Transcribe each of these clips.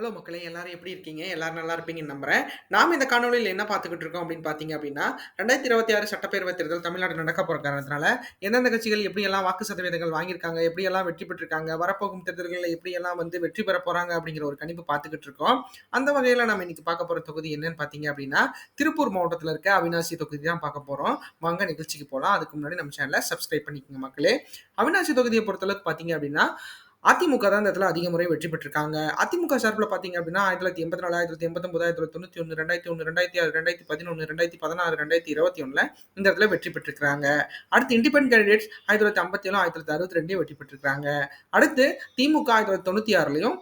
Hello மக்களே எல்லாரும் எப்படி இருக்கீங்க? எல்லாரும் நல்லா இருப்பீங்கன்னு நம்புறேன். நாம் இந்த காணொலியில் என்ன பார்த்துக்கிட்டு இருக்கோம் அப்படின்னு பார்த்தீங்க அப்படின்னா ரெண்டாயிரத்தி இருபத்தி ஆறு சட்டப்பேரவை தேர்தல் தமிழ்நாடு நடக்க போகிற காரணத்தினால எந்தெந்த கட்சிகள் எப்படியெல்லாம் வாக்கு சதவீதங்கள் வாங்கியிருக்காங்க எப்படியெல்லாம் வெற்றி பெற்றிருக்காங்க வரப்போகும் தேர்தல்களில் எப்படியெல்லாம் வந்து வெற்றி பெற போகிறாங்க அப்படிங்கிற ஒரு கணிப்பு பார்த்துக்கிட்டு இருக்கோம். அந்த வகையில் நம்ம இன்னைக்கு பார்க்க போகிற தொகுதி என்னன்னு பார்த்தீங்க அப்படின்னா திருப்பூர் மாவட்டத்தில் இருக்க அவினாசி தொகுதி தான் பார்க்க போகிறோம் வாங்க நிகழ்ச்சிக்கு போகலாம் அதுக்கு முன்னாடி நம்ம சேனலை சப்ஸ்கிரைப் பண்ணிக்கோங்க மக்களே. அவினாசி தொகுதியை பொறுத்தளவுக்கு பார்த்தீங்க அப்படின்னா அதிமுக தான் இந்த இடத்துல அதிக முறை வெற்றி பெற்றிருக்காங்க. அதிமுக சார்பில் பார்த்தீங்க அப்படின்னா ஆயிரத்தி தொள்ளாயிரத்தி எண்பத்தி நாலு ஆயிரத்தி தொள்ளாயிரத்தி எண்பத்தொம்பது ஆயிரத்தி தொள்ளாயிரத்தி தொண்ணூற்றி ஒன்று ரெண்டாயிரத்தி ஒன்று ரெண்டாயிரத்தி ஆறு ரெண்டாயிரத்தி பதினொன்று ரெண்டாயிரத்தி பதினாறு ரெண்டாயிரத்தி இருபத்தி ஒன்றில் இந்த இடத்துல வெற்றி பெற்றிருக்காங்க அடுத்து இண்டிபெண்ட் கேண்டிடேட்ஸ் ஆயிரத்தி தொள்ளாயிரத்தி ஐம்பத்தி ஏழு ஆயிரத்தி தொள்ளாயிரத்தி அறுபத்தி ரெண்டையும் வெற்றி பெற்றிருக்காங்க அடுத்து திமுக ஆயிரத்தி தொள்ளாயிரத்தி தொண்ணூற்றி ஆறுலையும்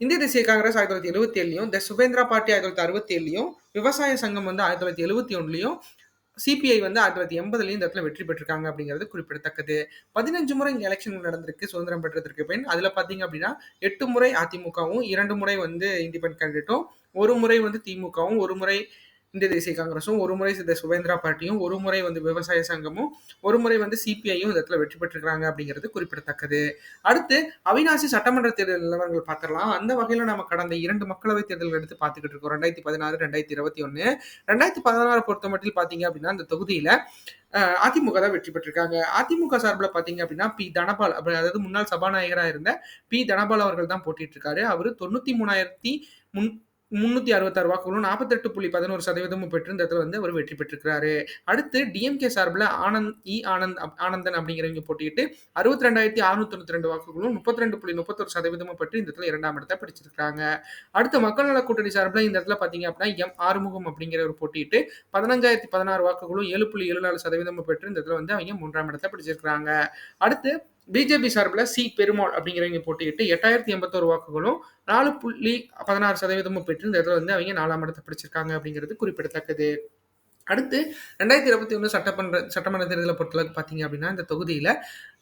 இந்திய தேசிய காங்கிரஸ் ஆயிரத்தி தொள்ளாயிரத்தி எழுபத்தி ஏழுலையும் த சுபேந்திரா பார்ட்டி ஆயிரத்தி தொள்ளாயிரத்தி அறுபத்தி ஏழுலையும் விவசாய சங்கம் வந்து ஆயிரத்தி தொள்ளாயிரத்தி எழுபத்தி ஒன்றுலையும் சிபிஐ வந்து ஆயிரத்தி தொள்ளாயிரத்தி எண்பதுலையும் இந்த இடத்துல வெற்றி பெற்றிருக்காங்க அப்படிங்கிறது குறிப்பிடத்தக்கது. பதினஞ்சு முறை இங்கே எலெக்ஷன் நடந்திருக்கு சுதந்திரம் பெற்றதற்கு பின். அதில் பார்த்தீங்க அப்படின்னா எட்டு முறை அதிமுகவும் இரண்டு முறை வந்து இண்டிபெண்ட் கேண்டிடேட்டும் ஒரு முறை வந்து திமுகவும் ஒரு முறை இந்திய தேசிய காங்கிரஸும் ஒரு முறை இந்த சுவேந்திரா பார்ட்டியும் ஒரு முறை வந்து விவசாய சங்கமும் ஒரு முறை வந்து சிபிஐயும் இந்த இடத்துல வெற்றி பெற்றுக்கிறாங்க அப்படிங்கிறது குறிப்பிடத்தக்கது. அடுத்து அவினாசி சட்டமன்ற தேர்தல் நிலவரங்கள் பார்த்துடலாம். அந்த வகையில் நம்ம கடந்த இரண்டு மக்களவை தேர்தல்கள் எடுத்து பார்த்துக்கிட்டு இருக்கோம். ரெண்டாயிரத்தி பதினாறு ரெண்டாயிரத்தி இருபத்தி ஒன்று ரெண்டாயிரத்தி பதினாறு பொறுத்த மட்டும் பார்த்தீங்க அப்படின்னா அந்த தொகுதியில் அதிமுக தான் வெற்றி பெற்றிருக்காங்க. அதிமுக சார்பில் பார்த்தீங்க அப்படின்னா பி. தனபால் அப்படி அதாவது முன்னாள் சபாநாயகராக இருந்த பி. தனபால் அவர்கள் தான் போட்டிட்டு இருக்காரு அவர் தொண்ணூற்றி மூணாயிரத்தி முன் முன்னூத்தி அறுபத்தாறு வாக்குகளும் நாற்பத்தெட்டு புள்ளி பதினோரு சதவீதமும் பெற்று இந்த இடத்துல வந்து அவர் வெற்றி பெற்றிருக்கிறாரு. அடுத்து டிஎம்கே சார்பில் ஆனந்த் இ ஆனந்த் ஆனந்தன் அப்படிங்கிறவங்க போட்டிட்டு அறுபத்தி ரெண்டாயிரத்தி அறுநூத்தி தொண்ணூத்தி ரெண்டு வாக்குகளும் முப்பத்தி ரெண்டு புள்ளி முப்பத்தொரு சதவீதமும் பெற்று இந்த இடத்துல இரண்டாம் இடத்தை பிடிச்சிருக்காங்க அடுத்து மக்கள் நல கூட்டணி சார்பில் இந்த இடத்துல பார்த்தீங்க அப்படின்னா எம் ஆறுமுகம் அப்படிங்கிறவர் போட்டிட்டு பதினஞ்சாயிரத்தி பதினாறு வாக்குகளும் ஏழு புள்ளி ஏழு நாலு சதவீதமும் பெற்று இந்த இடத்துல வந்து அவங்க மூன்றாம் இடத்தை பிடிச்சிருக்கிறாங்க. அடுத்து பிஜேபி சார்பில் சி பெருமாள் அப்படிங்கிறவங்க போட்டியிட்டு எட்டாயிரத்தி எண்பத்தோரு வாக்குகளும் நாலு புள்ளி பதினாறு சதவீதமும் பெற்று இந்த இடத்துல வந்து அவங்க நாலாம் இடத்தை பிடிச்சிருக்காங்க அப்படிங்கிறது குறிப்பிடத்தக்கது. அடுத்து ரெண்டாயிரத்தி இருபத்தி ஒன்று சட்டமன்ற சட்டமன்ற தேர்தலை பொறுத்தளவுக்கு பார்த்தீங்க அப்படின்னா இந்த தொகுதியில்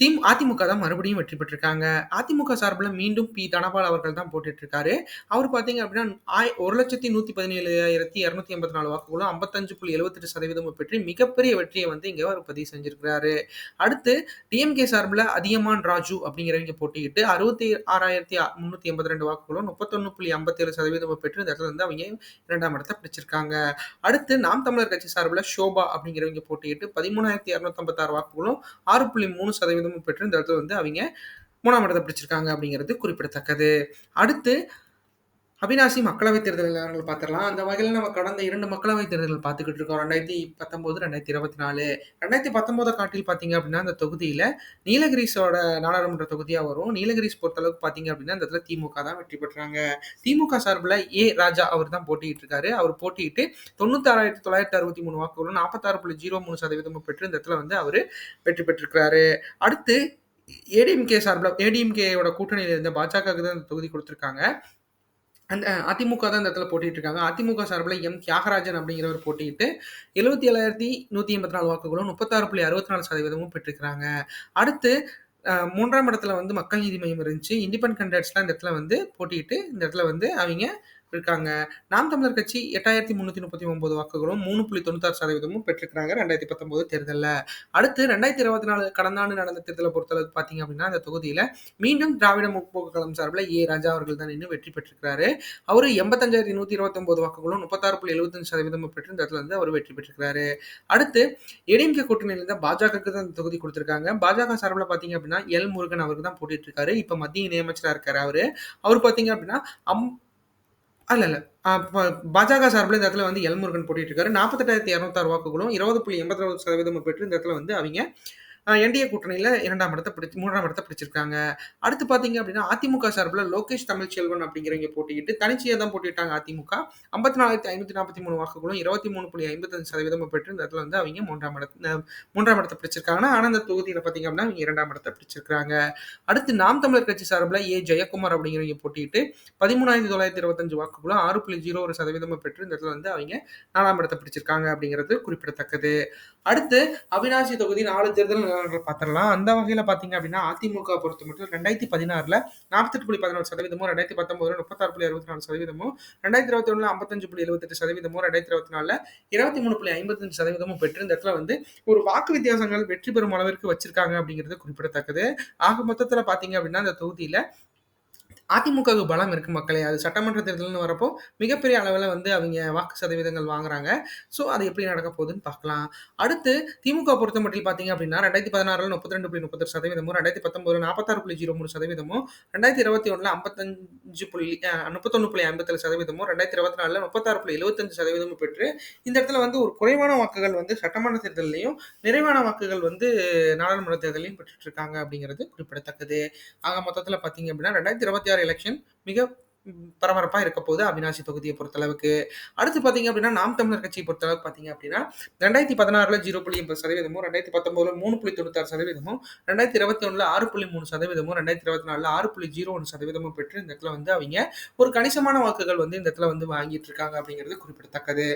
திம் அதிமுக தான் மறுபடியும் வெற்றி பெற்றிருக்காங்க. அதிமுக சார்பில் மீண்டும் பி. தனபால் அவர்கள் தான் போட்டுட்ருக்காரு அவர் பார்த்தீங்க அப்படின்னா ஆய் ஒரு லட்சத்தி நூற்றி பதினேழாயிரத்தி இரநூத்தி எண்பத்தி நாலு வாக்குகளும் ஐம்பத்தஞ்சு புள்ளி எழுபத்தெட்டு சதவீதமும் பெற்று மிகப்பெரிய வெற்றியை வந்து இங்கே அவர் பதிவு செஞ்சிருக்கிறாரு. அடுத்து டிஎம்கே சார்பில் அதியமான் ராஜு அப்படிங்கிறவங்க போட்டிக்கிட்டு அறுபத்தி ஆறாயிரத்தி முந்நூற்றி எண்பத்தி ரெண்டு வாக்குகளும் முப்பத்தொன்று புள்ளி ஐம்பத்தேழு சதவீதமும் பெற்று இந்த இடத்துல வந்து அவங்க இரண்டாம் இடத்தை பிடிச்சிருக்காங்க. அடுத்து நாம் தமிழர் கட்சி சார்பில் ஷோபா அப்படிங்கிறவங்க போட்டியிட்டு பதிமூணாயிரத்தி இரநூத்தம்பத்தாறு வாக்குகளும் ஆறு புள்ளி மூணு சதவீதமும் பெற்று இந்த இடத்துல வந்து அவங்க மூணாம் இடத்தை பிடிச்சிருக்காங்க அப்படிங்கிறது குறிப்பிடத்தக்கது. அடுத்து அவினாசி மக்களவைத் தேர்தல் பார்த்துடலாம். அந்த வகையில் நம்ம கடந்த இரண்டு மக்களவைத் தேர்தல்கள் பார்த்துக்கிட்டு இருக்கோம். ரெண்டாயிரத்தி பத்தொம்போது ரெண்டாயிரத்தி இருபத்தி நாலு. ரெண்டாயிரத்தி பத்தொம்போது காட்டில் பார்த்தீங்க அப்படின்னா அந்த தொகுதியில் நீலகிரிஸோட நாடாளுமன்ற தொகுதியாக வரும். நீலகிரிஸ் பொறுத்தளவுக்கு பார்த்தீங்க அப்படின்னா அந்த இடத்துல திமுக தான் வெற்றி பெற்றாங்க. திமுக சார்பில் ஏ. ராஜா அவர் தான் போட்டிட்டு இருக்காரு. அவர் போட்டிட்டு தொண்ணூத்தாறாயிரத்தி தொள்ளாயிரத்தி அறுபத்தி மூணு வாக்குகளும் நாற்பத்தாறு புள்ளி ஜீரோ மூணு சதவீதமும் பெற்று இந்த இடத்துல வந்து அவர் வெற்றி பெற்றிருக்கிறாரு. அடுத்து ஏடிஎம்கே சார்பில் ஏடிஎம்கேயோட கூட்டணியில் இருந்த பாஜகவுக்கு தான் இந்த தொகுதி கொடுத்துருக்காங்க. அந்த அதிமுக தான் இந்த இடத்துல போட்டிட்டு இருக்காங்க அதிமுக சார்பில் எம். தியாகராஜன் அப்படிங்கிறவர் போட்டிட்டு எழுபத்தி ஏழாயிரத்தி நூற்றி எண்பத்தி நாலு வாக்குகளும் முப்பத்தாறு புள்ளி அறுபத்தி நாலு சதவீதமும் பெற்றிருக்கிறாங்க. அடுத்து மூன்றாம் இடத்துல வந்து மக்கள் நீதி மையம் இருந்துச்சு. இண்டிபெண்ட் கேண்டிடேட்ஸ்லாம் இந்த இடத்துல வந்து போட்டிட்டு இந்த இடத்துல வந்து அவங்க இருக்காங்க. நாம் தமிழர் கட்சி எட்டாயிரத்தி முன்னூத்தி முப்பத்தி ஒன்பது வாக்குகளும் மூணு புள்ளி தொண்ணூத்தாறு சதவீதமும் பெற்றிருக்கிறாங்க ரெண்டாயிரத்தி பத்தொன்பது தேர்தலில். அடுத்து ரெண்டாயிரத்தி இருபத்தி நாலு கடந்த ஆண்டு நடந்த தேர்தலை பொறுத்தளவுக்கு பார்த்தீங்க அப்படின்னா அந்த தொகுதியில் மீண்டும் திராவிட முற்போக்கு கழகம் சார்பில் ஏ. ராஜா அவர்கள் தான் இன்னும் வெற்றி பெற்றிருக்கிறாரு. அவர் எண்பத்தஞ்சாயிரத்தி நூற்றி இருபத்தொன்பது வாக்குகளும் முப்பத்தாறு புள்ளி எழுபத்தஞ்சு சதவீதமும் பெற்று இந்த இடத்துல வந்து அவர் வெற்றி பெற்றிருக்கிறாரு. அடுத்து எடிஎம்கே கூட்டணியில் இருந்த பாஜகவுக்கு தான் தொகுதி கொடுத்துருக்காங்க. பாஜக சார்பில் பார்த்தீங்க அப்படின்னா எல் முருகன் அவருக்கு தான் போட்டிட்டு இருக்காரு இப்போ மத்திய இணையமைச்சராக இருக்காரு அவர். அவர் பார்த்தீங்க அப்படின்னா அம் அல்ல இல்ல பாஜக சார்பில் இந்த இடத்துல வந்து எல்முருகன் போட்டிட்டு இருக்காரு நாற்பத்தெட்டாயிரத்தி இரநூத்தாறு வாக்குகளும் இருபது புள்ளி எண்பத்தி சதவீதம் பெற்று இந்த இடத்துல வந்து அவங்க என்டிஏ கூட்டணியில் இரண்டாம் இடத்தை பிடிச்சி மூன்றாம் இடத்தை பிடிச்சிருக்காங்க. அடுத்து பார்த்தீங்க அப்படின்னா அதிமுக சார்பில் லோகேஷ் தமிழ்ச்செல்வன் அப்படிங்கிறவங்க போட்டிக்கிட்டு தனிச்சையாக தான் போட்டிட்டாங்க அதிமுக. ஐம்பத்தி நாலாயிரத்தி ஐநூற்றி நாற்பத்தி மூணு வாக்குகளும் இருபத்தி மூணு புள்ளி ஐம்பத்தஞ்சு சதவீதம் பெற்று இந்த இடத்துல வந்து அவங்க மூன்றாம் இடத்து மூன்றாம் இடத்தை பிடிச்சிருக்காங்கன்னா ஆனால் அந்த தொகுதியில் பார்த்தீங்க அப்படின்னா அவங்க இரண்டாம் இடத்தை பிடிச்சிருக்காங்க. அடுத்து நாம் தமிழர் கட்சி சார்பில் ஏ ஜெயக்குமார் அப்படிங்கிறவங்க போட்டிட்டு பதிமூணாயிரத்தி தொள்ளாயிரத்தி இருபத்தஞ்சு வாக்குகளும் ஆறு புள்ளி ஜீரோ ஒரு சதவீதம் பெற்று இந்த இடத்துல வந்து அவங்க நாலாம் இடத்தை பிடிச்சிருக்காங்க அப்படிங்கிறது குறிப்பிடத்தக்கது. அடுத்து அவினாசி தொகுதி நாலு தேர்தல் நிலவரங்கள் பார்த்துடலாம். அந்த வகையில் பார்த்தீங்க அப்படின்னா அதிமுக பொறுத்த மட்டும் ரெண்டாயிரத்தி பதினாறில் நாற்பத்தெட்டு புள்ளி பதினோரு சதவீதமும் ரெண்டாயிரத்தி பத்தொன்பதுல முப்பத்தாறு புள்ளி அறுபத்தி நாலு சதவீதமும் ரெண்டாயிரத்தி இருபத்தி ஒன்றில் ஐம்பத்தஞ்சு புள்ளி எழுபத்தெட்டு சதவீதமும் ரெண்டாயிரத்தி இருபத்தி நாலில் இருபத்தி மூணு புள்ளி ஐம்பத்தஞ்சு சதவீதமும் பெற்று இந்த இடத்துல வந்து ஒரு வாக்கு வித்தியாசங்கள் வெற்றி பெறும் அளவிற்கு வச்சிருக்காங்க அப்படிங்கிறது குறிப்பிடத்தக்கது. ஆக மொத்தத்தில் பார்த்தீங்க அப்படின்னா இந்த தொகுதியில் அதிமுகவுக்கு பலம் இருக்குது மக்களே. அது சட்டமன்ற தேர்தல்னு வரப்போ மிகப்பெரிய அளவில் வந்து அவங்க வாக்கு சதவீதங்கள் வாங்குறாங்க. ஸோ அது எப்படி நடக்க போகுதுன்னு பார்க்கலாம். அடுத்து திமுக பொறுத்த மட்டும் பார்த்தீங்க அப்படின்னா ரெண்டாயிரத்தி பதினாறில் முப்பத்தி ரெண்டு புள்ளி முப்பத்தொரு சதவீதமும் ரெண்டாயிரத்தி பத்தொம்பது நாற்பத்தாறு புள்ளி ஜீரோ மூணு சதவீதமும் ரெண்டாயிரத்தி இருபத்தி ஒன்றில் ஐம்பத்தஞ்சு புள்ளி முப்பத்தொன்று புள்ளி ஐம்பத்தேழு சதவீதமும் ரெண்டாயிரத்தி இருபத்தி நாலில் முப்பத்தாறு புள்ளி எழுபத்தஞ்சு சதவீதமும் பெற்று இந்த இடத்துல வந்து ஒரு குறைவான வாக்குகள் வந்து சட்டமன்ற தேர்தலையும் நிறைவான வாக்குகள் வந்து நாடாளுமன்ற தேர்தலையும் பெற்றுட்டு இருக்காங்க அப்படிங்கிறது குறிப்பிடத்தக்கது. ஆக மொத்தத்தில் பார்த்தீங்க அப்படின்னா ரெண்டாயிரத்தி இருபத்தி ஆறு எம்ஜிஆர் எலெக்ஷன் மிக பரபரப்பாக இருக்க போகுது அவினாசி தொகுதியை பொறுத்தளவுக்கு. அடுத்து பார்த்தீங்க அப்படின்னா நாம் தமிழர் கட்சியை பொறுத்தளவுக்கு பார்த்தீங்க அப்படின்னா ரெண்டாயிரத்தி பதினாறில் ஜீரோ புள்ளி எண்பது சதவீதமும் ரெண்டாயிரத்தி பத்தொம்போதில் மூணு புள்ளி தொண்ணூத்தாறு சதவீதமும் ரெண்டாயிரத்தி இருபத்தி ஒன்றில் ஆறு புள்ளி மூணு சதவீதமும் ரெண்டாயிரத்தி இருபத்தி நாலில் ஆறு புள்ளி ஜீரோ ஒன்று சதவீதமும் பெற்று இந்த இடத்துல வந்து அவங்க ஒரு கணிசமான வாக்குகள் வந்து இந்த இடத்துல வந்து வாங்கிட்டு இருக்காங்க அப்படிங்கிறது குறிப்பிடத்தக்கது.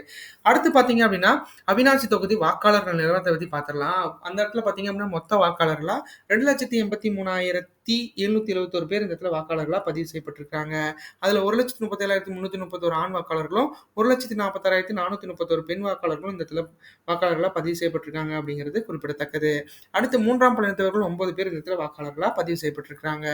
அடுத்து பார்த்தீங்க அப்படின்னா அவினாசி தொகுதி வாக்காளர்கள் நிறுவனத்தை பற்றி பார்த்துடலாம் அந்த இடத்துல பார்த்தீங்க அப்படின்னா மொத்த வாக்காளர்களாக ரெண்டு லட்சத்தி எண்பத்தி மூணாயிரத்தி ஆயிரத்தி எழுநூத்தி எழுபத்தோரு பேர் இந்த இடத்துல வாக்காளர்களாக பதிவு செய்யப்பட்டிருக்காங்க அதில் ஒரு லட்சத்தி முப்பத்தேழாயிரத்தி முந்நூற்றி முப்பத்தோரு ஆண் வாக்காளர்களும் ஒரு லட்சத்தி நாற்பத்தாறாயிரத்தி நானூத்தி முப்பத்தோரு பெண் வாக்காளர்களும் இந்த இடத்துல வாக்காளர்களாக பதிவு செய்யப்பட்டிருக்காங்க அப்படிங்கிறது குறிப்பிடத்தக்கது. அடுத்து மூன்றாம் பாலினத்தவர்கள் ஒன்பது பேர் இந்த இடத்துல வாக்காளர்களாக பதிவு செய்யப்பட்டிருக்காங்க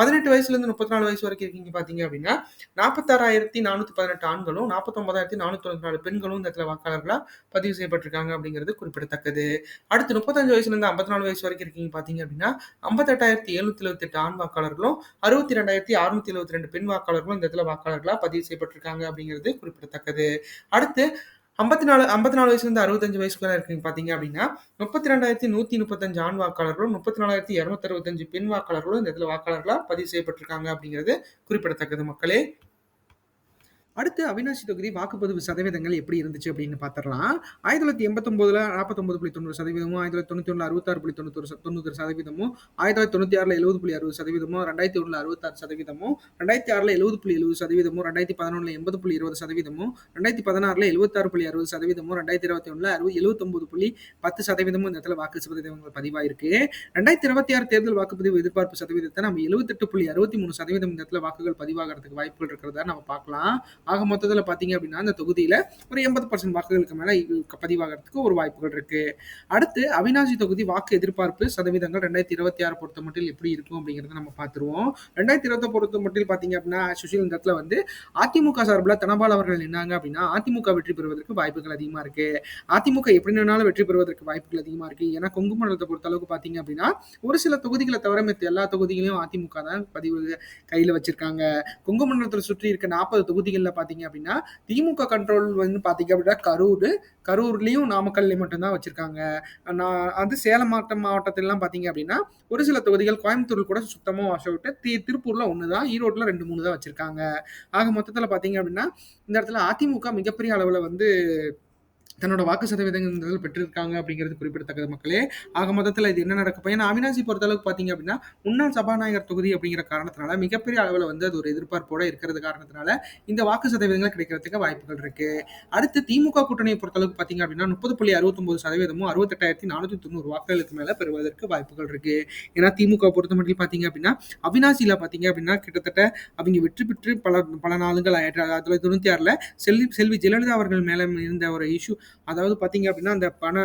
பதினெட்டு வயசுல இருந்து முப்பத்தி நாலு வயசு வரைக்கும் இருக்கீங்க பார்த்தீங்க அப்படின்னா நாற்பத்தாறாயிரத்தி நானூற்றி பதினெட்டு ஆண்களும் நாற்பத்தொன்பதாயிரத்தி நானூத்தி தொண்ணூற்றி நாலு பெண்களும் இந்த இடத்துல வாக்காளர்களாக பதிவு செய்யப்பட்டிருக்காங்க அப்படிங்கிறது குறிப்பிடத்தக்கது. அடுத்து முப்பத்தஞ்சு வயசுல இருந்து ஐம்பத்தி நாலு வயசு வரைக்கும் இருக்கீங்க பார்த்தீங்க அப்படின்னா ஐம்பத்தெட்டாயிரத்தி எழுநூற்றி எழுபத்தி எட்டு ஆண் வாக்காளர்களும் அறுபத்தி ரெண்டாயிரத்தி அறுநூத்தி எழுபத்தி ரெண்டு பெண் வாக்காளர்களும் இந்த இடத்துல வாக்காளர்களாக பதிவு செய்யப்பட்டிருக்காங்க அப்படிங்கிறது குறிப்பிடத்தக்கது. அடுத்து ஐம்பத்தி நாலு ஐம்பத்தி நாலு வயசுலேருந்து அறுபத்தஞ்சு வயசுக்கு வயசுக்குள்ள இருக்குங்க பார்த்தீங்க அப்படின்னா முப்பத்தி ரெண்டாயிரத்தி நூத்தி முப்பத்தஞ்சு ஆண் வாக்காளர்களும் முப்பத்தி நாலாயிரத்தி இரநூத்தி அறுபத்தஞ்சு பெண் வாக்காளர்களும் இந்த இடத்துல வாக்காளர்களாக பதிவு செய்யப்பட்டிருக்காங்க அப்படிங்கிறது குறிப்பிடத்தக்கது மக்களே. அடுத்து அவினாசி தொகுதி வாக்குப்பதிவு சதவீதங்கள் எப்படி இருந்துச்சு அப்படின்னு பார்த்துடலாம். ஆயிரத்தி தொள்ளாயிரத்தி எண்பத்தொம்பதுல நாற்பத்தொம்பது புள்ளி தொண்ணூறு சதவீதமும் ஆயிரத்தி தொள்ளாயிரத்தி தொண்ணூற்றி ஒன்று அறுபத்தாறு புள்ளி தொண்ணூறு தொண்ணூறு சதவீதமும் ஆயிரத்தி தொள்ளாயிரத்தி தொண்ணூற்றி ஆறில் எழுபது புள்ளி அறுபது சதவீதமும் ரெண்டாயிரத்தி ஒன்றில் அறுபத்தாறு சதவீதமும் ரெண்டாயிரத்தி ஆறில் எழுபது புள்ளி எழுபது சதவீதமும் ரெண்டாயிரத்தி பதினொன்றில் எண்பது புள்ளி இருபது சதவீதமும் ரெண்டாயிரத்தி பதினாறில் எழுபத்தாறு புள்ளி அறுபது சதவீதமும் ரெண்டாயிரத்தி இருபத்தி ஒன்றில் அறுபது எழுபத்தொம்பது புள்ளி பத்து சதவீதமும் இந்த இடத்துல வாக்கு சதவீதங்கள் பதிவாயிருக்கு. ரெண்டாயிரத்தி இருபத்தி ஆறு தேர்தல் வாக்குப்பதிவு எதிர்பார்ப்பு சதவீதத்தை நம்ம எழுபத்தெட்டு புள்ளி அறுபத்தி மூணு சதவீதம் இந்த இடத்துல வாக்குகள் பதிவாகிறதுக்கு வாய்ப்புகள் இருக்கிறதா நம்ம பார்க்கலாம். ஆக மொத்தத்தில் பார்த்தீங்க அப்படின்னா, அந்த தொகுதியில் ஒரு 80% வாக்குகளுக்கு மேலே பதிவாகிறதுக்கு ஒரு வாய்ப்புகள் இருக்கு. அடுத்து அவினாசி தொகுதி வாக்கு எதிர்பார்ப்பு சதவீதங்கள் ரெண்டாயிரத்தி இருபத்தி ஆறு பொறுத்த மட்டும் எப்படி இருக்கும் அப்படிங்கிறத நம்ம பார்த்துருவோம். ரெண்டாயிரத்தி இருபத்தை பொறுத்த மட்டும் பார்த்தீங்க அப்படின்னா, சுஷீல் இந்த இடத்துல வந்து அதிமுக சார்பில் தனபால் அவர்கள் நின்னாங்க அப்படின்னா, அதிமுக வெற்றி பெறுவதற்கு வாய்ப்புகள் அதிகமாக இருக்கு. அதிமுக எப்படி வெற்றி பெறுவதற்கு வாய்ப்புகள் அதிகமாக இருக்கு. ஏன்னா, கொங்கு மண்டலத்தை பொறுத்த அளவுக்கு பார்த்தீங்க அப்படின்னா, ஒரு சில தொகுதிகளை தவிர மத்த எல்லா தொகுதிகளையும் அதிமுக தான் பதிவு கையில் வச்சிருக்காங்க. கொங்கு மண்டலத்தில் சுற்றி இருக்க நாற்பது தொகுதிகளில் பார்த்தீங்க அப்படின்னா, திமுக கண்ட்ரோல் வந்து பார்த்தீங்க அப்படின்னா கரூர் கரூர்லேயும் நாமக்கல்லையும் மட்டும்தான் வச்சுருக்காங்க நான் அது சேலம் மாவட்டம் மாவட்டத்திலலாம் பார்த்தீங்க அப்படின்னா, ஒரு சில தொகுதிகள் கோயம்புத்தூர் கூட சுத்தமாக வாஷ் அவுட்டு. தி திருப்பூரில் ஒன்று தான், ஈரோட்டில் ரெண்டு மூணு தான் வச்சுருக்காங்க ஆக மொத்தத்தில் பார்த்தீங்க அப்படின்னா, இந்த இடத்துல அதிமுக மிகப்பெரிய அளவில் வந்து தன்னோட வாக்கு சதவீதங்கள் பெற்றிருக்காங்க அப்படிங்கிறது குறிப்பிடத்தக்கது மக்களே. ஆக மதத்தில் இது என்ன நடக்கும் ஏன்னா அவினாசி பொறுத்த அளவுக்கு பார்த்தீங்க அப்படின்னா, முன்னாள் சபாநாயகர் தொகுதி அப்படிங்கிற காரணத்தினால மிகப்பெரிய அளவில் வந்து அது ஒரு எதிர்பார்ப்போட இருக்கிறது காரணத்தினால, இந்த வாக்கு சதவீதங்கள் கிடைக்கிறதுக்கு வாய்ப்புகள் இருக்கு. அடுத்து திமுக கூட்டணியை பொறுத்த அளவுக்கு பார்த்தீங்க அப்படின்னா, 30.69%, 68,490 வாக்குகளுக்கு மேலே பெறுவதற்கு வாய்ப்புகள் இருக்கு. ஏன்னா திமுக பொறுத்தமட்டில் பார்த்தீங்க அப்படின்னா, அவினாசியில் பார்த்தீங்க அப்படின்னா, கிட்டத்தட்ட அவங்க வெற்றி பெற்று பல பல நாளுங்கள் ஆயிரத்தி தொள்ளாயிரத்தி தொண்ணூற்றி ஆறில் செல்வி செல்வி ஜெயலலிதா அவர்கள் மேலே இருந்த ஒரு இஷ்யூ அதாவது பார்த்தீங்க அப்படின்னா, அந்த பண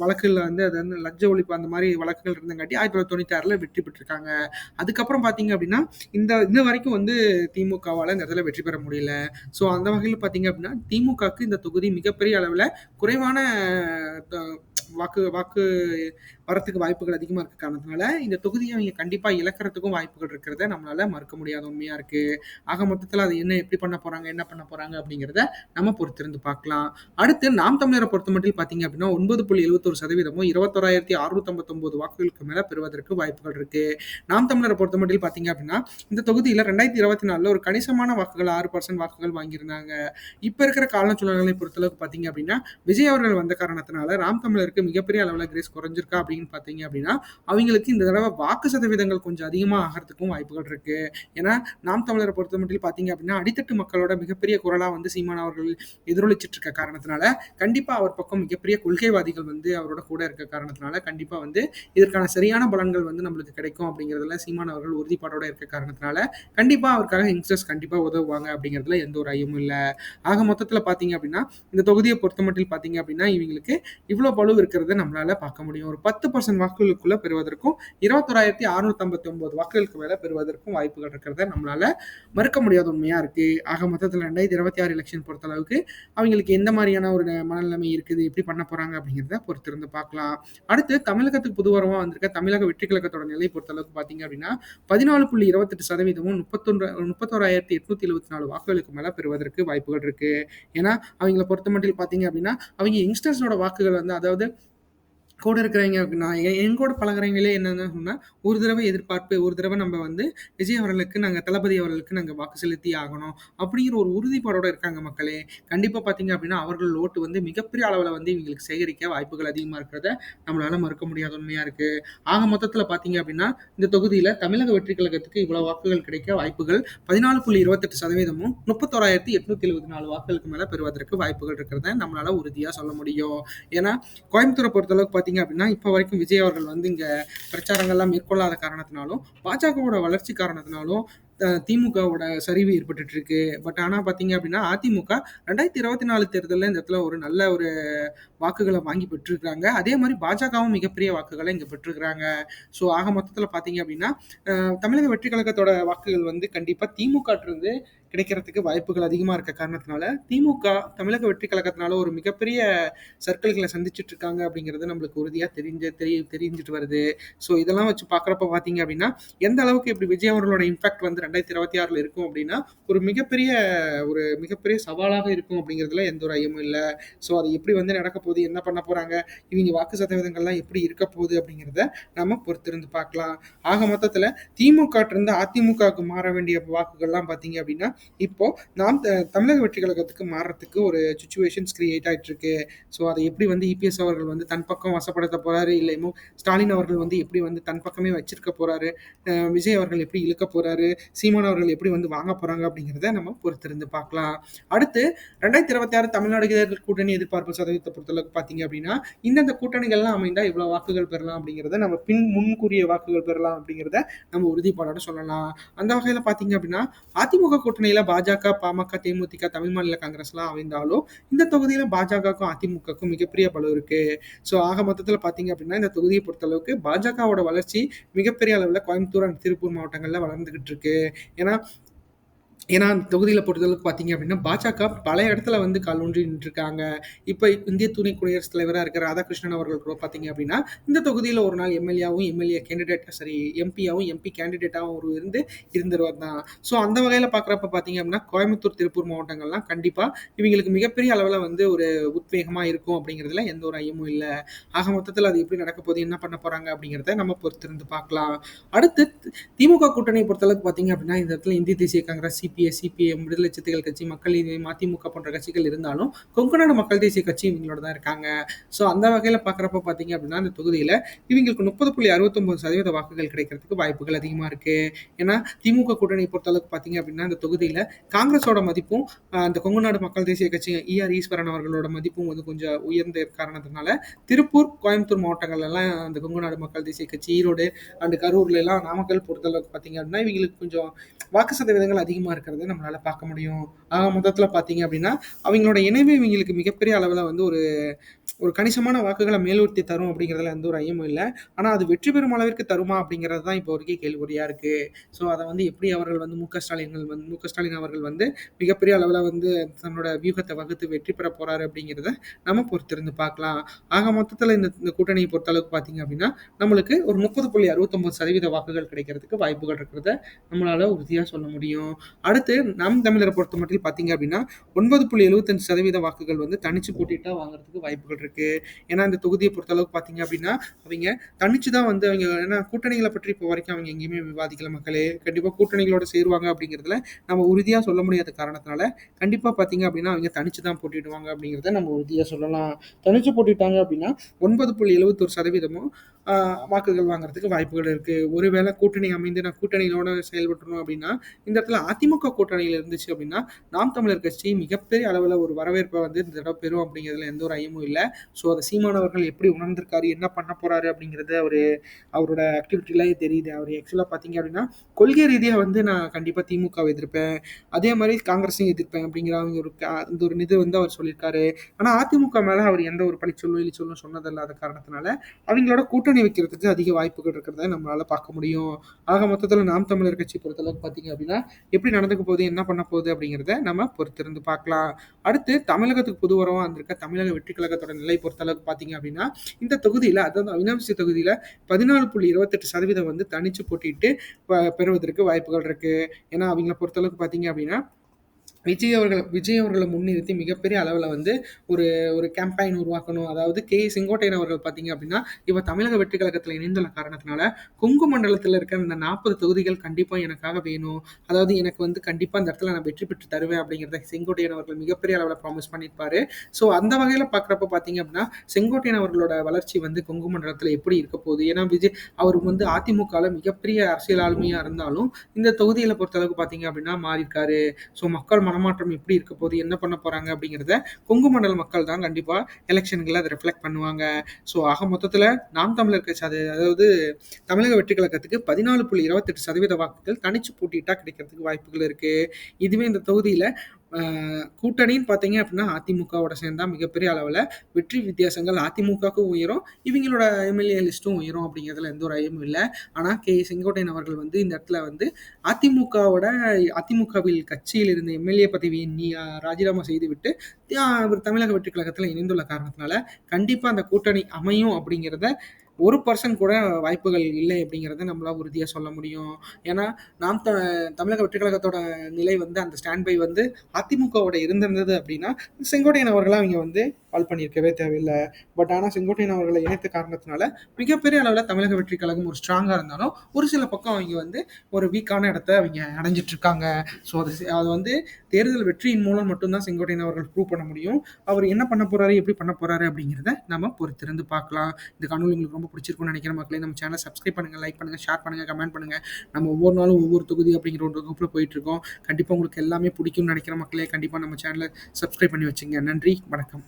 வழக்குல வந்து அது வந்து லஞ்ச ஒழிப்பு அந்த மாதிரி வழக்குகள் இருந்தங்காட்டி 1996ல வெற்றி பெற்றிருக்காங்க. அதுக்கப்புறம் பார்த்தீங்க அப்படின்னா, இந்த இன்ன வரைக்கும் வந்து திமுகவால் இந்த இடத்துல வெற்றி பெற முடியல. ஸோ அந்த வகையில் பார்த்தீங்க அப்படின்னா, திமுகக்கு இந்த தொகுதி மிகப்பெரிய அளவில் குறைவான வாக்கு வாக்கு வரத்துக்கு வாய்ப்புகள் அதிகமா இருக்க காரணத்தினால, இந்த தொகுதியை அவங்க கண்டிப்பா இழக்கிறதுக்கும் வாய்ப்புகள் இருக்கிறத நம்மளால மறுக்க முடியாத உண்மையா இருக்கு. ஆக மொத்தத்துல அது என்ன எப்படி பண்ண போறாங்க, என்ன பண்ண போறாங்க அப்படிங்கிறத நம்ம பொறுத்திருந்து பார்க்கலாம். அடுத்து நாம் தமிழரை பொறுத்த மட்டும் பார்த்தீங்க அப்படின்னா, 9.71%, 21,659 வாக்குகளுக்கு மேல பெறுவதற்கு வாய்ப்புகள் இருக்கு. நாம் தமிழர பொறுத்தமட்டில் பார்த்தீங்க அப்படின்னா, இந்த தொகுதியில 2024ல ஒரு கணிசமான வாக்குகள் ஆறு பர்சன்ட் வாக்குகள் வாங்கியிருந்தாங்க. இப்ப இருக்கிற கால சூழல்களை பொறுத்தளவுக்கு பார்த்தீங்க அப்படின்னா, விஜய் அவர்கள் வந்த காரணத்தினால நாம் தமிழருக்கு மிகப்பெரிய அளவுல கிரேஸ் குறைஞ்சிருக்கா அப்படின்னு பார்த்தீங்க அப்படின்னா, அவங்களுக்கு இந்த தடவை வாக்கு சதவீதங்கள் கொஞ்சம் அதிகமாக ஆகறதுக்கும் வாய்ப்புகள் இருக்கு. ஏன்னா, நாம் தமிழரை பொறுத்த மட்டும் பார்த்தீங்க அப்படின்னா, அடித்தட்டு மக்களோட மிகப்பெரிய குரலாக வந்து சீமான் அவர்கள் எதிரொலிச்சிட்டு இருக்க காரணத்தினால, கண்டிப்பாக அவர் பக்கம் மிகப்பெரிய கொள்கைவாதிகள் வந்து அவரோட கூட இருக்க காரணத்தினால, கண்டிப்பாக வந்து இதற்கான சரியான பலன்கள் வந்து நம்மளுக்கு கிடைக்கும் அப்படிங்கிறதுல சீமான் அவர்கள் உறுதிப்பாடோட இருக்க காரணத்தினால, கண்டிப்பாக அவருக்காக யங்ஸ்டர்ஸ் கண்டிப்பாக உதவுவாங்க அப்படிங்கிறதுல எந்த ஒரு ஐயமும் இல்ல. ஆக மொத்தத்தில் பார்த்தீங்க அப்படின்னா, இந்த தொகுதிய பொறுத்தமட்டில் பார்த்தீங்க அப்படின்னா, இவங்களுக்கு இவ்வளோ பழுவு இருக்கிறத நம்மளால பார்க்க முடியும். ஒரு 10 பர்சன்ட் வாக்குகளுக்குள்ள பெறுவதற்கும் இருபத்தொராயிரத்தி அறுநூத்தி ஐம்பத்தி ஒன்பது வாக்குகளுக்கு மேல பெறுவதற்கும் வாய்ப்புகள் இருக்கிறத நம்மளால மறுக்க முடியாத உண்மையா இருக்கு. ஆக மொத்தத்தில் ரெண்டாயிரத்தி இருபத்தி ஆறு எலெக்ஷன் பொறுத்த அளவுக்கு அவங்களுக்கு எந்த மாதிரியான ஒரு மனநிலைமை இருக்குது எப்படி பண்ண போறாங்க அப்படிங்கிறத பொறுத்திருந்து பார்க்கலாம். அடுத்து தமிழகத்துக்கு புதுவரமா வந்திருக்க தமிழக வெற்றி கழகத்தோட நிலை பொறுத்த அளவுக்கு பாத்தீங்க அப்படின்னா பதினாலு புள்ளி இருபத்தெட்டு சதவீதமும் முப்பத்தொன்று முப்பத்தோராயிரத்தி எட்நூத்தி எழுபத்தி நாலு வாக்குகளுக்கு மேல பெறுவதற்கு வாய்ப்புகள் இருக்கு. ஏன்னா அவங்கள பொறுத்த மட்டும் பாத்தீங்க அப்படின்னா அவங்க யங்ஸ்டர்ஸோட வாக்குகள் வந்து அதாவது கூட இருக்கிறவங்க நான் என் கூட பழகுறவங்களே என்னென்ன சொன்னால் ஒரு தடவை எதிர்பார்ப்பு ஒரு தடவை நம்ம வந்து விஜய் அவர்களுக்கு நாங்கள் தளபதி அவர்களுக்கு நாங்கள் வாக்கு செலுத்தி ஆகணும். அப்படிங்கிற ஒரு உறுதிப்பாடோட இருக்காங்க மக்களே. கண்டிப்பாக பார்த்தீங்க அப்படின்னா அவர்கள் ஓட்டு வந்து மிகப்பெரிய அளவில் வந்து இவங்களுக்கு சேகரிக்க வாய்ப்புகள் அதிகமாக இருக்கிறத நம்மளால மறுக்க முடியாத உண்மையாக இருக்குது ஆக மொத்தத்தில் பார்த்தீங்க அப்படின்னா இந்த தொகுதியில் தமிழக வெற்றி கழகத்துக்கு இவ்வளோ வாக்குகள் கிடைக்க வாய்ப்புகள் பதினாலு புள்ளி இருபத்தெட்டு சதவீதமும் முப்பத்தோராயிரத்தி எட்நூத்தி எழுபத்தி நாலு வாக்குகளுக்கு மேலே பெறுவதற்கு வாய்ப்புகள் இருக்கிறத நம்மளால உறுதியாக சொல்ல முடியும். ஏன்னா கோயம்புத்தூரை பொறுத்தளவுக்கு பார்த்தீங்க அப்படின்னா இப்போ வரைக்கும் விஜய் அவர்கள் வந்து இங்கே பிரச்சாரங்கள்லாம் மேற்கொள்ளாத காரணத்தினாலும் பாஜகவோட வளர்ச்சி காரணத்தினாலும் திமுகவோட சரிவு ஏற்பட்டு இருக்கு பட் ஆனால் பார்த்தீங்க அப்படின்னா அதிமுக ரெண்டாயிரத்தி இருபத்தி நாலு தேர்தலில் இந்த இடத்துல ஒரு நல்ல ஒரு வாக்குகளை வாங்கி பெற்றிருக்கிறாங்க. அதே மாதிரி பாஜகவும் மிகப்பெரிய வாக்குகளை இங்கே பெற்றிருக்கிறாங்க. ஸோ ஆக மொத்தத்தில் பார்த்தீங்க அப்படின்னா தமிழக வெற்றி கழகத்தோட வாக்குகள் வந்து கண்டிப்பாக திமுக இருந்து கிடைக்கிறதுக்கு வாய்ப்புகள் அதிகமாக இருக்க காரணத்தினால திமுக தமிழக வெற்றி கழகத்தினால ஒரு மிகப்பெரிய சர்க்கிள்களை சந்திச்சுட்டு இருக்காங்க அப்படிங்கிறது நம்மளுக்கு உறுதியாக தெரிஞ்ச தெரிய தெரிஞ்சிட்டு வருது. ஸோ இதெல்லாம் வச்சு பார்க்குறப்ப பார்த்தீங்க அப்படின்னா எந்த அளவுக்கு இப்படி விஜய் அவர்களோட இம்பாக்ட் வந்து ரெண்டாயிரத்தி இருபத்தி ஆறில் இருக்கும் அப்படின்னா ஒரு மிகப்பெரிய ஒரு மிகப்பெரிய சவாலாக இருக்கும் அப்படிங்கிறதுல எந்த ஒரு ஐயமும் இல்லை. ஸோ அது எப்படி வந்து நடக்க போகுது என்ன பண்ண போகிறாங்க இவங்க வாக்கு சதவீதங்கள்லாம் எப்படி இருக்க போகுது அப்படிங்கிறத நம்ம பொறுத்திருந்து பார்க்கலாம். ஆக மொத்தத்தில் திமுகட்டிருந்து அதிமுகவுக்கு மாற வேண்டிய வாக்குகள்லாம் பார்த்தீங்க அப்படின்னா இப்போ நாம் தமிழக வெற்றி கழகத்துக்கு மாறுறதுக்கு ஒரு சுச்சுவேஷன்ஸ் கிரியேட் ஆகிட்டு இருக்கு ஸோ அதை எப்படி வந்து இபிஎஸ் அவர்கள் வந்து தன் பக்கம் வசப்படுத்த போறாரு இல்லை ஸ்டாலின் அவர்கள் வந்து எப்படி வந்து தன் பக்கமே வச்சிருக்க போறாரு விஜய் அவர்கள் எப்படி இழுக்க போறாரு சீமான் அவர்கள் எப்படி வந்து வாங்க போறாங்க அப்படிங்கிறத நம்ம பொறுத்திருந்து பார்க்கலாம். அடுத்து ரெண்டாயிரத்தி இருபத்தி ஆறு தமிழ்நாடு தேர்தல் கூட்டணி எதிர்பார்ப்பு சதவீதத்தை பொறுத்தளவுக்கு பார்த்தீங்க அப்படின்னா இந்தந்த கூட்டணிகள்லாம் அமைந்தா இவ்வளவு வாக்குகள் பெறலாம் அப்படிங்கிறத நம்ம பின் முன்கூறிய வாக்குகள் பெறலாம் அப்படிங்கிறத நம்ம உறுதிப்பாடோட சொல்லலாம். அந்த வகையில் பார்த்தீங்க அப்படின்னா அதிமுக கூட்டணியில் கூட்டணியில பாஜக பாமக தேமுதிக தமிழ் மாநில காங்கிரஸ் எல்லாம் அமைந்தாலும் இந்த தொகுதியில பாஜகவுக்கும் அதிமுகக்கும் மிகப்பெரிய பலம் இருக்கு. ஸோ ஆக மொத்தத்தில் பார்த்தீங்க அப்படின்னா இந்த தொகுதியை பொறுத்தளவுக்கு பாஜகவோட வளர்ச்சி மிகப்பெரிய அளவில் கோயம்புத்தூர் அண்ட் திருப்பூர் மாவட்டங்களில் வளர்ந்துகிட்டு இருக்கு. ஏன்னா ஏன்னா அந்த தொகுதியில் பொறுத்தளவுக்கு பார்த்தீங்க அப்படின்னா பாஜக பல இடத்துல வந்து கால் ஊன்றி நின்றுருக்காங்க. இப்போ இந்திய துணை குடியரசுத் தலைவராக இருக்கிற ராதாகிருஷ்ணன் அவர்கள் கூட பார்த்தீங்க அப்படின்னா இந்த தொகுதியில் ஒரு நாள் எம்எல்ஏவும் எம்எல்ஏ கேண்டிடேட் சரி எம்பியாவும் எம்பி கேண்டிடேட்டாகவும் ஒரு இருந்து இருந்துருவார் தான். ஸோ அந்த வகையில் பார்க்குறப்ப பார்த்தீங்க அப்படின்னா கோயம்புத்தூர் திருப்பூர் மாவட்டங்கள்லாம் கண்டிப்பாக இவங்களுக்கு மிகப்பெரிய அளவில் வந்து ஒரு உத்வேகமாக இருக்கும் அப்படிங்கிறதுல எந்த ஒரு ஐயமும் இல்லை. ஆக மொத்தத்தில் அது எப்படி நடக்க போகுது என்ன பண்ண போகிறாங்க அப்படிங்கிறத நம்ம பொறுத்திருந்து பார்க்கலாம் அடுத்து திமுக கூட்டணியை பொறுத்தளவுக்கு பார்த்தீங்க அப்படின்னா இந்த இடத்துல இந்திய தேசிய காங்கிரஸ் சிபிஎஸ் சிபிஎம் விடுதலை சிறுத்தைகள் கட்சி மக்கள் நீதி மதிமுக போன்ற கட்சிகள் இருந்தாலும் கொங்குநாடு மக்கள் தேசிய கட்சி இவங்களோட தான் இருக்காங்க. ஸோ அந்த வகையில் பார்க்குறப்ப பார்த்தீங்க அப்படின்னா இந்த தொகுதியில் இவங்களுக்கு முப்பது புள்ளி அறுபத்தொம்பது சதவீத வாக்குகள் கிடைக்கிறதுக்கு வாய்ப்புகள் அதிகமாக இருக்கு. ஏன்னா திமுக கூட்டணி பொறுத்தளவுக்கு பார்த்தீங்க அப்படின்னா இந்த தொகுதியில் காங்கிரஸோட மதிப்பும் அந்த கொங்குநாடு மக்கள் தேசிய கட்சி இஆர் ஈஸ்வரன் அவர்களோட மதிப்பும் வந்து கொஞ்சம் உயர்ந்த காரணத்தினால திருப்பூர் கோயம்புத்தூர் மாவட்டங்கள் எல்லாம் அந்த கொங்குநாடு மக்கள் தேசிய கட்சி ஈரோடு அண்டு கரூர்ல எல்லாம் நாமக்கல் பொறுத்தளவுக்கு பார்த்தீங்க அப்படின்னா இவங்களுக்கு கொஞ்சம் வாக்கு சதவீதங்கள் அதிகமாக இருக்கிறத நம்மளால் பார்க்க முடியும். ஆக மொத்தத்தில் பார்த்தீங்க அப்படின்னா அவங்களோட இணைவு இவங்களுக்கு மிகப்பெரிய அளவில் வந்து ஒரு ஒரு கணிசமான வாக்குகளை மேலூர்த்தி தரும் அப்படிங்கிறதுல எந்த ஒரு ஐயமும் இல்லை. ஆனால் அது வெற்றி பெறும் அளவிற்கு தருமா அப்படிங்கிறது தான் இப்போ வரைக்கும் கேள்விக்குறியாக இருக்குது ஸோ அதை வந்து எப்படி அவர்கள் வந்து மு க ஸ்டாலின்கள் வந்து மு க ஸ்டாலின் அவர்கள் வந்து மிகப்பெரிய அளவில் வந்து தன்னோட வியூகத்தை வகுத்து வெற்றி பெற போகிறாரு அப்படிங்கிறத நம்ம பொறுத்திருந்து பார்க்கலாம். ஆக மொத்தத்தில் இந்த இந்த கூட்டணியை பொறுத்தளவுக்கு பார்த்தீங்க அப்படின்னா நம்மளுக்கு ஒரு முப்பது புள்ளி அறுபத்தொம்பது சதவீத வாக்குகள் கிடைக்கிறதுக்கு வாய்ப்புகள் இருக்கிறத நம்மளால் உறுதியாக சொல்ல முடியும். அடுத்து நம் தமிழரை பொறுத்த மட்டும் பார்த்தீங்க அப்படின்னா ஒன்பது புள்ளி எழுபத்தஞ்சு சதவீத வாக்குகள் வந்து தனிச்சு போட்டிட்டா வாங்குறதுக்கு வாய்ப்புகள் இருக்கு. ஏன்னா இந்த தொகுதியை பொறுத்த அளவுக்கு பார்த்தீங்க அப்படின்னா அவங்க தனிச்சு தான் வந்து அவங்க ஏன்னா கூட்டணிகளை பற்றி இப்போ வரைக்கும் அவங்க எங்கேயுமே விவாதிக்கல மக்களே. கண்டிப்பாக கூட்டணிகளோட சேருவாங்க அப்படிங்கிறதுல நம்ம உறுதியாக சொல்ல முடியாத காரணத்தினால கண்டிப்பாக பார்த்தீங்க அப்படின்னா அவங்க தனிச்சு தான் போட்டிடுவாங்க அப்படிங்கிறத நம்ம உறுதியாக சொல்லலாம். தனிச்சு போட்டிட்டாங்க அப்படின்னா ஒன்பது புள்ளி எழுபத்தொரு சதவீதமும் வாக்குகள் வாங்குறதுக்கு வாய்ப்புகள் இருக்கு. ஒருவேளை கூட்டணி அமைந்து நான் கூட்டணியோட செயல்பட்டுறோம் அப்படின்னா இந்த இடத்துல அதிமுக கூட்டணியில் இருந்துச்சு அப்படின்னா நாம் தமிழர் கட்சி மிகப்பெரிய அளவில் ஒரு வரவேற்பை வந்து இந்த தடவை பெறும் அப்படிங்கிறதுல எந்த ஒரு ஐயமும் இல்லை. ஸோ அதை சீமானவர்கள் எப்படி உணர்ந்திருக்காரு என்ன பண்ண போறாரு அப்படிங்கிறது அவர் அவரோட ஆக்டிவிட்டிலாம் தெரியுது. அவர் ஆக்சுவலாக பார்த்தீங்க அப்படின்னா கொள்கை ரீதியாக வந்து நான் கண்டிப்பாக திமுக எதிர்ப்பேன். அதே மாதிரி காங்கிரஸையும் எதிர்ப்பேன் அப்படிங்கிற அவங்க ஒரு அந்த ஒரு இது வந்து அவர் சொல்லியிருக்காரு. ஆனால் அதிமுக மேலே அவர் எந்த ஒரு பழி சொல்லும் இல்லை சொல்லும் சொன்னதில்லாத காரணத்தினால அவங்களோட கூட்டணி கூட்டணி வைக்கிறதுக்கு அதிக வாய்ப்புகள் இருக்கிறத நம்மளால பார்க்க முடியும். ஆக மொத்தத்தில் நாம் தமிழர் கட்சி பொறுத்தளவுக்கு பார்த்தீங்க அப்படின்னா எப்படி நடந்துக்க போகுது என்ன பண்ண போகுது அப்படிங்கிறத நம்ம பொறுத்திருந்து பார்க்கலாம். அடுத்து தமிழகத்துக்கு புது உரமாக வந்திருக்க தமிழக வெற்றி கழகத்தோட நிலை பொறுத்தளவுக்கு பார்த்தீங்க அப்படின்னா இந்த தொகுதியில் அதாவது அவினாசி தொகுதியில் பதினாலு புள்ளி இருபத்தெட்டு சதவீதம் வந்து தனிச்சு போட்டிட்டு பெறுவதற்கு வாய்ப்புகள் இருக்குது ஏன்னா அவங்கள பொறுத்தளவுக்கு பார்த்தீங்க அப்படின்னா விஜய் அவர்கள் விஜய் அவர்களை முன்னிறுத்தி மிகப்பெரிய அளவில் வந்து ஒரு ஒரு கேம்பெயின் உருவாக்கணும். அதாவது கே செங்கோட்டையன் அவர்கள் பார்த்தீங்க அப்படின்னா இவர் தமிழக வெற்றி கழகத்தில் இணைந்துள்ள காரணத்தினால கொங்கு மண்டலத்தில் இருக்கிற இந்த நாற்பது தொகுதிகள் கண்டிப்பாக எனக்காக வேணும். அதாவது எனக்கு வந்து கண்டிப்பாக அந்த இடத்துல நான் வெற்றி பெற்று தருவேன் அப்படிங்கிறத செங்கோட்டையன் அவர்கள் மிகப்பெரிய அளவில் ப்ராமிஸ் பண்ணியிருப்பாரு. ஸோ அந்த வகையில் பார்க்குறப்ப பார்த்தீங்க அப்படின்னா செங்கோட்டையன் அவர்களோட வளர்ச்சி வந்து கொங்கு மண்டலத்தில் எப்படி இருக்க போகுது? ஏன்னா விஜய் அவர் வந்து அதிமுகவில் மிகப்பெரிய அரசியல் ஆளுமையாக இருந்தாலும் இந்த தொகுதியில் பொறுத்தளவுக்கு பார்த்தீங்க அப்படின்னா மாறியிருக்காரு. ஸோ மக்கள் மனமாற்றம் எப்படி இருக்க போகுது என்ன பண்ண போகிறாங்க அப்படிங்கிறத கொங்கு மண்டல மக்கள் தான் கண்டிப்பாக எலெக்ஷன்களில் அதை ரிஃப்ளெக்ட் பண்ணுவாங்க. ஸோ ஆக மொத்தத்தில் நாம் தமிழர் கட்சி அது அதாவது தமிழக வெற்றி கழகத்துக்கு பதினாலு புள்ளி இருபத்தெட்டு சதவீத வாக்குகள் தனிச்சு போட்டிட்டா கிடைக்கிறதுக்கு வாய்ப்புகள் இருக்குது இதுவே இந்த தொகுதியில் கூட்டணின்னு பார்த்தீங்க அப்படின்னா அதிமுகவோட சேர்ந்தா மிகப்பெரிய அளவில் வெற்றி வித்தியாசங்கள் அதிமுகவுக்கும் உயரும் இவங்களோட எம்எல்ஏ லிஸ்ட்டும் உயரும் அப்படிங்கிறதுல எந்த ஒரு ஐயமும் இல்லை. ஆனால் கே. செங்கோட்டையன் அவர்கள் வந்து இந்த இடத்துல வந்து அதிமுகவோட அதிமுகவில் கட்சியில் இருந்த எம்எல்ஏ பதவியை நீ ராஜினாமா செய்துவிட்டு அவர் தமிழக வெற்றி கழகத்தில் இணைந்துள்ள காரணத்தினால கண்டிப்பாக அந்த கூட்டணி அமையும் அப்படிங்கிறத ஒரு பர்சன்ட் கூட வாய்ப்புகள் இல்லை அப்படிங்கிறத நம்மளால் உறுதியாக சொல்ல முடியும். ஏன்னா நாம் த தமிழக வெற்றி கழகத்தோட நிலை வந்து அந்த ஸ்டாண்ட் பை வந்து அதிமுகவோட இருந்திருந்தது அப்படின்னா செங்கோட்டையன் அவர்களாக அவங்க வந்து கால் பண்ணியிருக்கவே தேவையில்லை. பட் ஆனால் செங்கோட்டையன் அவர்களை இணைத்த காரணத்தினால மிகப்பெரிய அளவில் தமிழக வெற்றி கழகம் ஒரு ஸ்ட்ராங்காக இருந்தாலும் ஒரு சில பக்கம் அவங்க வந்து ஒரு வீக்கான இடத்த அவங்க அடைஞ்சிட்டு இருக்காங்க. ஸோ அது அது வந்து தேர்தல் வெற்றியின் மூலம் மட்டும்தான் செங்கோட்டையன் அவர்கள் ப்ரூவ் பண்ண முடியும். அவர் என்ன பண்ண போறாரு எப்படி பண்ண போறாரு அப்படிங்கிறத நம்ம பொறுத்திருந்து பார்க்கலாம். இந்த காணொலி உங்களுக்கு ரொம்ப பிடிச்சிருக்கும்னு நினைக்கிற மக்களே. நம்ம சேனலை சப்ஸ்கிரைப் பண்ணுங்க லைக் பண்ணுங்க ஷேர் பண்ணுங்க கமெண்ட் பண்ணுங்க. நம்ம ஒவ்வொரு நாளும் ஒவ்வொரு தொகுதி அப்படிங்கிற ஒரு தொகுப்பில் போயிட்டு இருக்கோம். கண்டிப்பாக உங்களுக்கு எல்லாமே பிடிக்கும்னு நினைக்கிற மக்களே. கண்டிப்பாக நம்ம சேனலை சப்ஸ்கிரைப் பண்ணி வச்சுங்க. நன்றி வணக்கம்.